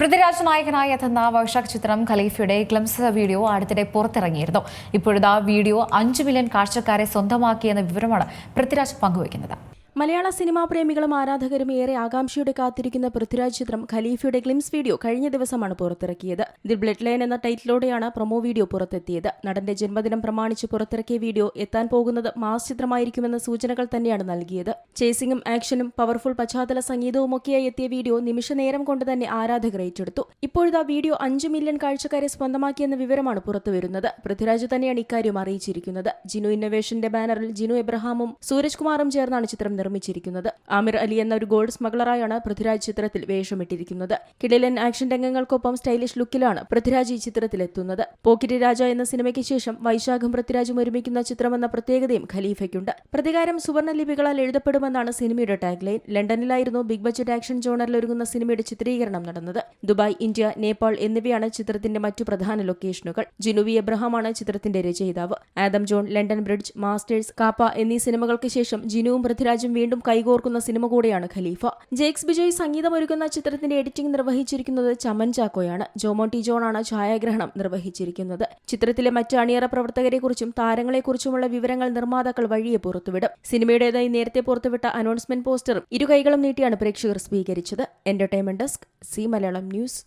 പൃഥ്വിരാജ് നായകനായി എത്തുന്ന വൈശാഖ് ചിത്രം ഖലീഫയുടെ ഗ്ലംസ് വീഡിയോ അടുത്തിടെ പുറത്തിറങ്ങിയിരുന്നു. ഇപ്പോഴത്തെ വീഡിയോ അഞ്ചു മില്യൺ കാഴ്ചക്കാരെ സ്വന്തമാക്കിയെന്ന വിവരമാണ് പൃഥ്വിരാജ് പങ്കുവയ്ക്കുന്നത്. മലയാള സിനിമാ പ്രേമികളും ആരാധകരും ഏറെ ആകാംക്ഷയോടെ കാത്തിരിക്കുന്ന പൃഥ്വിരാജ് ചിത്രം ഖലീഫയുടെ ഗ്ലിംസ് വീഡിയോ കഴിഞ്ഞ ദിവസമാണ് പുറത്തിറക്കിയത്. ദി ബ്ലഡ് ലൈൻ എന്ന ടൈറ്റിലോടെയാണ് പ്രൊമോ വീഡിയോ പുറത്തെത്തിയത്. നടന്റെ ജന്മദിനം പ്രമാണിച്ച് പുറത്തിറക്കിയ വീഡിയോ എത്താൻ പോകുന്നത് മാസ് ചിത്രമായിരിക്കുമെന്ന സൂചനകൾ തന്നെയാണ് നൽകിയത്. ചേസിംഗും ആക്ഷനും പവർഫുൾ പശ്ചാത്തല സംഗീതവുമൊക്കെയായി എത്തിയ വീഡിയോ നിമിഷ നേരം കൊണ്ട് തന്നെ ആരാധകർ ഏറ്റെടുത്തു. ഇപ്പോഴത്തെ വീഡിയോ അഞ്ച് മില്യൺ കാഴ്ചക്കാരെ സ്വന്തമാക്കിയെന്ന വിവരമാണ് പുറത്തുവരുന്നത്. പൃഥ്വിരാജ് തന്നെയാണ് ഇക്കാര്യം അറിയിച്ചിരിക്കുന്നത്. ജിനു ഇന്നോവേഷന്റെ ബാനറിൽ ജിനു എബ്രഹാമും സൂരജ് കുമാറും ചേർന്നാണ് ചിത്രം നിർമ്മിച്ചിരിക്കുന്നത്. ആമിർ അലി എന്ന ഒരു ഗോൾഡ് സ്മഗ്ലറായാണ് പൃഥ്വിരാജ് ചിത്രത്തിൽ വേഷമിട്ടിരിക്കുന്നത്. കിടിലൻ ആക്ഷൻ രംഗങ്ങൾക്കൊപ്പം സ്റ്റൈലിഷ് ലുക്കിലാണ് പൃഥ്വിരാജ് ഈ ചിത്രത്തിലെത്തുന്നത്. പോക്കിരി രാജ എന്ന സിനിമയ്ക്ക് ശേഷം വൈശാഖും പൃഥ്വിരാജും ഒരുമിക്കുന്ന ചിത്രമെന്ന പ്രത്യേകതയും ഖലീഫയ്ക്കുണ്ട്. പ്രതികാരം സുവർണ ലിപികളാൽ എഴുതപ്പെടുമെന്നാണ് സിനിമയുടെ ടാഗ് ലൈൻ ലണ്ടനിലായിരുന്നു ബിഗ് ബജറ്റ് ആക്ഷൻ ജോണറിൽ ഒരുങ്ങുന്ന സിനിമയുടെ ചിത്രീകരണം നടന്നത്. ദുബായ് ഇന്ത്യ നേപ്പാൾ എന്നിവയാണ് ചിത്രത്തിന്റെ മറ്റു പ്രധാന ലൊക്കേഷനുകൾ. ജിനുവി എബ്രഹാമാണ് ചിത്രത്തിന്റെ രചയിതാവ്. Adam John London bridge masters Kaapa എന്നീ സിനിമകൾക്ക് ശേഷം ജിനുവും പൃഥ്വിരാജും വീണ്ടും കൈകോർക്കുന്ന സിനിമ കൂടെയാണ് ഖലീഫ. ജേക്സ് ബിജോയ് സംഗീതമൊരുക്കുന്ന ചിത്രത്തിന്റെ എഡിറ്റിംഗ് നിർവഹിച്ചിരിക്കുന്നത് ചമൻ ചാക്കോയാണ്. ജോമോണ്ടി ജോണാണ് ഛായാഗ്രഹണം നിർവഹിച്ചിരിക്കുന്നത്. ചിത്രത്തിലെ മറ്റ് അണിയറ പ്രവർത്തകരെക്കുറിച്ചും താരങ്ങളെക്കുറിച്ചുമുള്ള വിവരങ്ങൾ നിർമ്മാതാക്കൾ വഴിയെ പുറത്തുവിടും. സിനിമയുടേതായി നേരത്തെ പുറത്തുവിട്ട അനൗൺസ്മെന്റ് പോസ്റ്ററും ഇരു കൈകളും നീട്ടിയാണ് പ്രേക്ഷകർ സ്വീകരിച്ചത്. Entertainment desk Zee Malayalam news.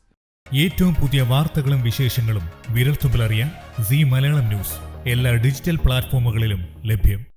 ഏറ്റവും പുതിയ വാർത്തകളും വിശേഷങ്ങളും വിരൽത്തുമ്പിലറിയാൻ സി മലയാളം ന്യൂസ്. എല്ലാ ഡിജിറ്റൽ പ്ലാറ്റ്ഫോമുകളിലും ലഭ്യം.